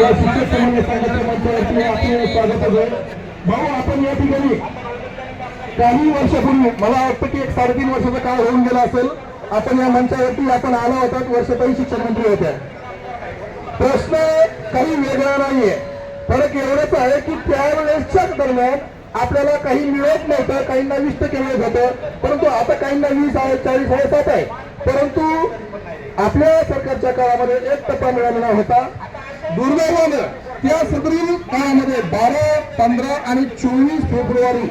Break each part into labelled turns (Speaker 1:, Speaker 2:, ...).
Speaker 1: या शिक्षक समन्वय संघाच्या मंचावरती आपले स्वागत आहे. भाऊ आपण या ठिकाणी काही वर्षापूर्वी मला वाटतं की एक साडेतीन वर्षाचा काळ होऊन गेला असेल. आपण या मंचावरती आपण आला होता वर्षाताई शिक्षण मंत्री होत्या. प्रश्न काही वेगळा नाहीये. फरक एवढंच आहे की त्यावेळेसच्या दरम्यान आपल्याला काही मिळत नव्हतं काहींना वीस टक्के मिळत होतं परंतु आता काहींना वीस आहे चाळीस आहे सात आहे. परंतु आपल्या सरकारच्या काळामध्ये एक टप्पा मिळालेला होता. दुर्दैवानं त्या सदरील काळामध्ये बारा पंधरा आणि चोवीस फेब्रुवारी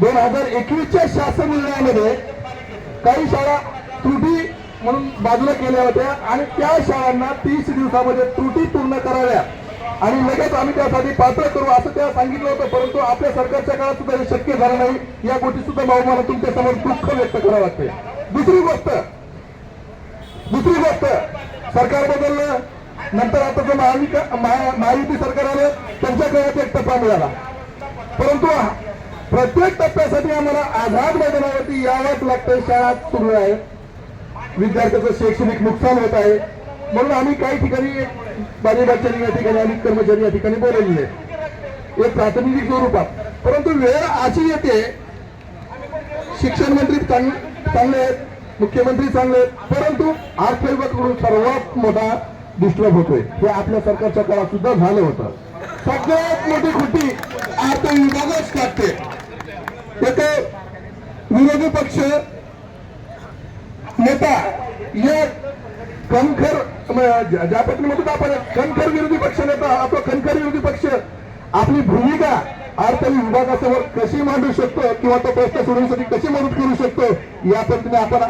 Speaker 1: दोन हजार एकवीसच्या शासन निर्णयामध्ये काही शाळा त्रुटी म्हणून बाजूला केल्या होत्या आणि त्या शाळांना तीस दिवसामध्ये त्रुटी पूर्ण कराव्या. आणि लगेच आम्ही त्यासाठी पात्र करू असं त्या सांगितलं होतं परंतु आपल्या सरकारच्या काळात सुद्धा हे शक्य झालं नाही. या गोष्टी सुद्धा भाऊ मला तुमच्यासमोर दुःख व्यक्त करावं लागते दुसरी गोष्ट दुसरी गोष्ट सरकार बदललं. नंतर आता जो महाविका महा- महायुती सरकार आलं त्यांच्या काळात एक टप्पा मिळाला. परंतु प्रत्येक टप्प्यासाठी आम्हाला आझाद मैदानावरती यावंच लागतं शाळा सुरू आहे. विद्यार्थ्याचं शैक्षणिक नुकसान होत आहे. म्हणून आम्ही काही ठिकाणी बालेबाच्यानी या ठिकाणी आम्ही कर्मचारी या ठिकाणी बोलवलेले एक प्रातिनिधिक स्वरूपात. परंतु वेळ अशी येते शिक्षण मंत्री चांगले आहेत मुख्यमंत्री चांगले आहेत. परंतु अर्थविभागाकडून सर्वात मोठा डिस्टर्ब होतोय. हे आपल्या सरकारच्या काळात सुद्धा झालं होतं. सगळ्यात मोठी खुटी अर्थ विभागच टाकते एक विरोधी पक्ष नेता या कणखर ज्या ज्या पद्धतीने म्हणतो आपण कणखर विरोधी पक्ष नेता अथवा कणखर विरोधी पक्ष आपली भूमिका अर्थ विभागासमोर कशी मांडू शकतो किंवा तो प्रश्न सोडवण्यासाठी कशी मदत करू शकतो या पद्धतीने आपण